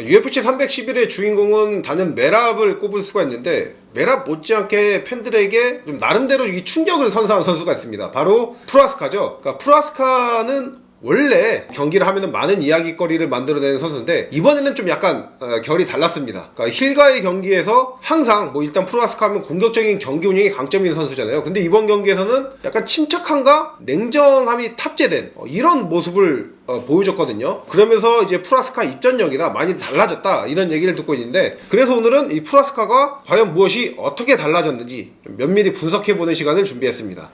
UFC 311의 주인공은 단연 메랍을 꼽을 수가 있는데 메랍 못지않게 팬들에게 좀 나름대로 이 충격을 선사한 선수가 있습니다. 바로 프라스카죠. 그러니까 프라스카는 원래 경기를 하면은 많은 이야기거리를 만들어내는 선수인데 이번에는 좀 약간 어, 결이 달랐습니다. 그러니까 힐과의 경기에서 항상 뭐 일단 프라스카 하면 공격적인 경기 운영이 강점인 선수잖아요. 근데 이번 경기에서는 약간 침착함과 냉정함이 탑재된 어, 이런 모습을 어, 보여줬거든요. 그러면서 이제 프라스카 입전력이나 많이 달라졌다 이런 얘기를 듣고 있는데 그래서 오늘은 이 프라스카가 과연 무엇이 어떻게 달라졌는지 좀 면밀히 분석해보는 시간을 준비했습니다.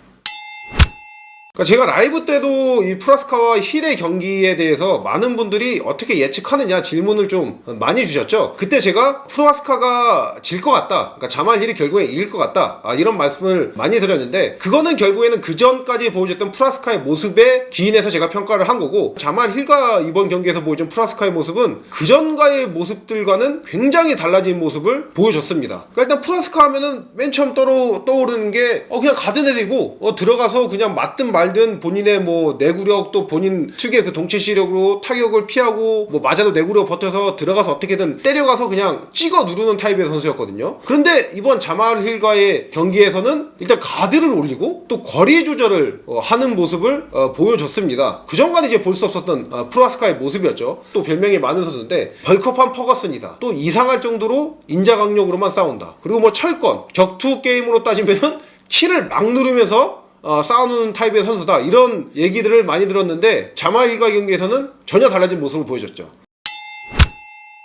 그러니까 제가 라이브 때도 이 프라스카와 힐의 경기에 대해서 많은 분들이 어떻게 예측하느냐 질문을 좀 많이 주셨죠. 그때 제가 프라스카가 질 것 같다. 그러니까 자만 힐이 결국에 이길 것 같다. 아, 이런 말씀을 많이 드렸는데 그거는 결국에는 그 전까지 보여줬던 프라스카의 모습에 기인해서 제가 평가를 한 거고 자만 힐과 이번 경기에서 보여준 프라스카의 모습은 그 전과의 모습들과는 굉장히 달라진 모습을 보여줬습니다. 그러니까 일단 프라스카 하면은 맨 처음 떠오르, 떠오르는 게 어, 그냥 가드 내리고 어, 들어가서 그냥 맞든 말든 본인의 뭐 내구력 또 본인 특유의 그 동체 시력으로 타격을 피하고 뭐 맞아도 내구력 버텨서 들어가서 어떻게든 때려가서 그냥 찍어 누르는 타입의 선수였거든요. 그런데 이번 자말 힐과의 경기에서는 일단 가드를 올리고 또 거리 조절을 어, 하는 모습을 어, 보여줬습니다. 그 전까지 이제 볼 수 없었던 어, 프라스카의 모습이었죠. 또 별명이 많은 선수인데 벌크업한 퍼거슨이다. 또 이상할 정도로 인자강력으로만 싸운다. 그리고 뭐 철권 격투 게임으로 따지면은 키를 막 누르면서 어, 싸우는 타입의 선수다 이런 얘기들을 많이 들었는데 자마일과 경기에서는 전혀 달라진 모습을 보여줬죠.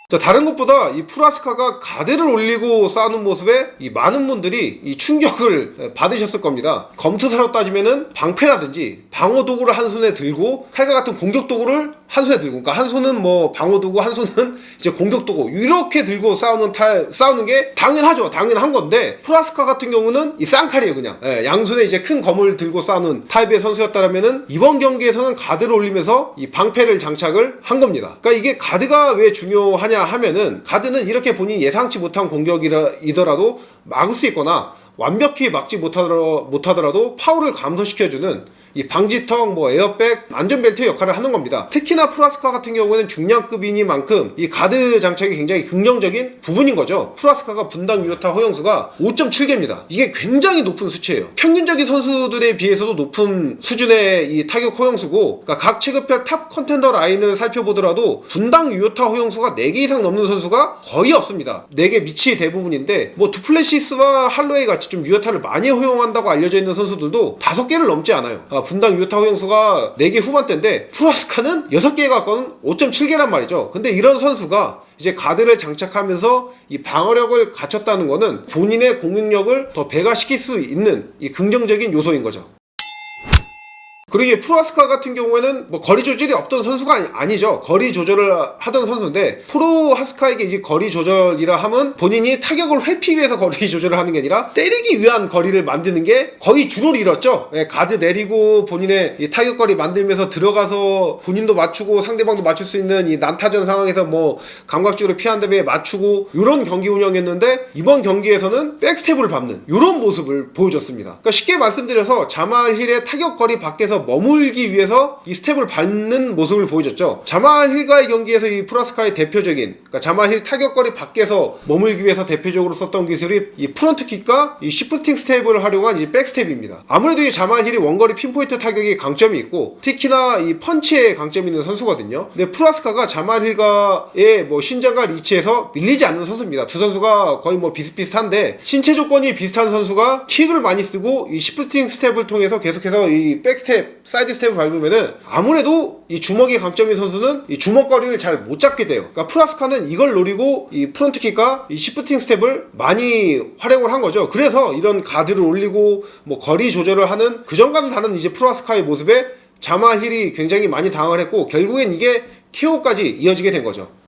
자, 다른 것보다 이 프라스카가 가드를 올리고 싸우는 모습에 이 많은 분들이 이 충격을 받으셨을 겁니다. 검투사로 따지면은 방패라든지 방어 도구를 한 손에 들고 칼과 같은 공격 도구를 한 손에 들고 그러니까 한 손은 뭐 방어 도구 한 손은 이제 공격 도구 이렇게 들고 싸우는 타 싸우는 게 당연하죠. 당연한 건데 프라스카 같은 경우는 이 쌍칼이에요 그냥 예, 양손에 이제 큰 검을 들고 싸우는 타입의 선수였다라면은 이번 경기에서는 가드를 올리면서 이 방패를 장착을 한 겁니다. 그러니까 이게 가드가 왜 중요하냐 하면은 가드는 이렇게 본인이 예상치 못한 공격이더라도 막을 수 있거나 완벽히 막지 못하더라, 못하더라도 파워를 감소시켜주는 이 방지턱, 뭐 에어백, 안전벨트 역할을 하는 겁니다. 특히나 프라스카 같은 경우에는 중량급이니만큼 이 가드 장착이 굉장히 긍정적인 부분인 거죠. 프라스카가 분당 유효타 허용수가 5.7개입니다. 이게 굉장히 높은 수치예요. 평균적인 선수들에 비해서도 높은 수준의 이 타격 허용수고, 그러니까 각 체급별 탑 컨텐더 라인을 살펴보더라도 분당 유효타 허용수가 4개 이상 넘는 선수가 거의 없습니다. 4개 미치 대부분인데, 뭐 두플레시스와 할로웨이 같이 좀 유효타를 많이 허용한다고 알려져 있는 선수들도 5개를 넘지 않아요. 아, 분당 유효타 허용수가 4개 후반대인데 프라스카는 6개에 가까운 5.7개란 말이죠. 근데 이런 선수가 이제 가드를 장착하면서 이 방어력을 갖췄다는 거는 본인의 공격력을 더 배가시킬 수 있는 이 긍정적인 요소인 거죠. 그리고 이 프로아스카 같은 경우에는 뭐 거리 조절이 없던 선수가 아니, 아니 죠. 거리 조절을 하던 선수인데 프로하스카에게 이제 거리 조절이라 하면 본인이 타격을 회피 위해서 거리 조절을 하는 게 아니라 때리기 위한 거리를 만드는 게 거의 주를 이뤘죠. 예, 가드 내리고 본인의 이 타격 거리 만들면서 들어가서 본인도 맞추고 상대방도 맞출 수 있는 이 난타전 상황에서 뭐 감각적으로 피한 다음에 맞추고 이런 경기 운영이었는데 이번 경기에서는 백스텝을 밟는 이런 모습을 보여줬습니다. 그러니까 쉽게 말씀드려서 자마힐의 타격 거리 밖에서 머물기 위해서 이 스텝을 밟는 모습을 보여줬죠. 자마힐과의 경기에서 이 프라스카의 대표적인 그러니까 자마힐 타격거리 밖에서 머물기 위해서 대표적으로 썼던 기술이 이 프론트킥과 이 시프팅 스텝을 활용한 이 백스텝입니다. 아무래도 이 자마힐이 원거리 핀포인트 타격이 강점이 있고 특히나 이 펀치에 강점이 있는 선수거든요. 근데 프라스카가 자마힐과의 뭐 신장과 리치에서 밀리지 않는 선수입니다. 두 선수가 거의 뭐 비슷비슷한데 신체 조건이 비슷한 선수가 킥을 많이 쓰고 이 시프팅 스텝을 통해서 계속해서 이 백스텝 사이드 스텝을 밟으면은 아무래도 이 주먹이 강점인 선수는 이 주먹거리를 잘 못 잡게 돼요. 그러니까 프라스카는 이걸 노리고 이 프론트킥과 이 시프팅 스텝을 많이 활용을 한 거죠. 그래서 이런 가드를 올리고 뭐 거리 조절을 하는 그 전과는 다른 이제 프라스카의 모습에 자마힐이 굉장히 많이 당황을 했고 결국엔 이게 KO까지 이어지게 된 거죠.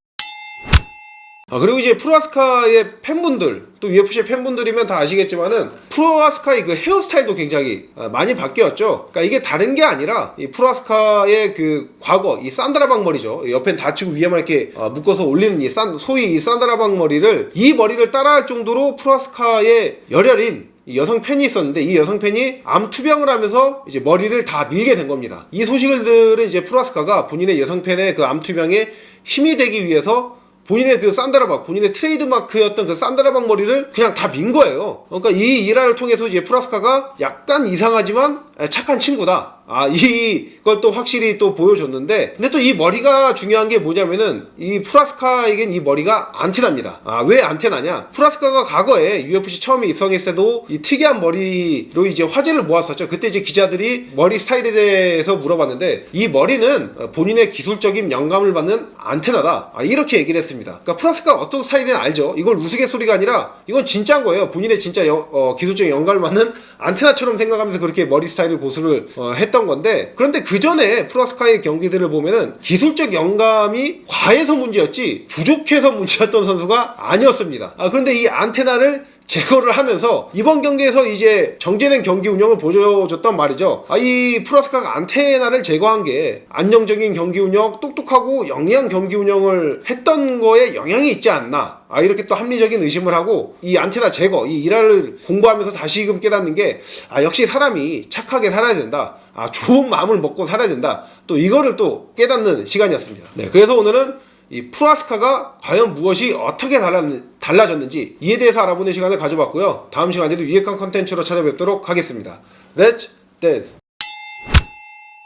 아, 그리고 이제 프로아스카의 팬분들 또 UFC의 팬분들이면 다 아시겠지만은 프로아스카의 그 헤어스타일도 굉장히 아, 많이 바뀌었죠. 그러니까 이게 다른 게 아니라 이 프로아스카의 그 과거 이 산드라방 머리죠. 옆엔 다치고 위에만 이렇게 아, 묶어서 올리는 이 산, 소위 이 산드라방 머리를 이 머리를 따라할 정도로 프로아스카의 열혈인 이 여성 팬이 있었는데 이 여성 팬이 암 투병을 하면서 이제 머리를 다 밀게 된 겁니다. 이 소식을 들은 이제 프라스카가 본인의 여성 팬의 그 암 투병에 힘이 되기 위해서 본인의 그 산다라박, 본인의 트레이드 마크였던 그 산다라박 머리를 그냥 다 민 거예요. 그러니까 이 일화를 통해서 이제 프라스카가 약간 이상하지만 착한 친구다. 아, 이걸 또 확실히 또 보여줬는데, 근데 또 이 머리가 중요한 게 뭐냐면은, 이 프라스카에겐 이 머리가 안테나입니다. 아, 왜 안테나냐? 프라스카가 과거에 UFC 처음에 입성했을 때도 이 특이한 머리로 이제 화제를 모았었죠. 그때 이제 기자들이 머리 스타일에 대해서 물어봤는데, 이 머리는 본인의 기술적인 영감을 받는 안테나다. 아, 이렇게 얘기를 했습니다. 그러니까 프라스카가 어떤 스타일인지 알죠? 이걸 우스갯소리가 아니라, 이건 진짜인 거예요. 본인의 진짜 영- 어, 기술적인 영감을 받는 안테나처럼 생각하면서 그렇게 머리 스타일을 고수를 어, 했던 건데 그런데 그 전에 프라스카의 경기들을 보면은 기술적 영감이 과해서 문제였지 부족해서 문제였던 선수가 아니었습니다. 아, 그런데 이 안테나를 제거를 하면서 이번 경기에서 이제 정제된 경기 운영을 보여줬단 말이죠. 아, 이 프라스카가 안테나를 제거한 게 안정적인 경기 운영, 똑똑하고 영리한 경기 운영을 했던 거에 영향이 있지 않나. 아, 이렇게 또 합리적인 의심을 하고 이 안테나 제거, 이 일화를 공부하면서 다시금 깨닫는 게 아, 역시 사람이 착하게 살아야 된다. 아, 좋은 마음을 먹고 살아야 된다. 또 이거를 또 깨닫는 시간이었습니다. 네, 그래서 오늘은 이 프라스카가 과연 무엇이 어떻게 달라, 달라졌는지 이에 대해서 알아보는 시간을 가져봤고요. 다음 시간에도 유익한 컨텐츠로 찾아뵙도록 하겠습니다. Let's!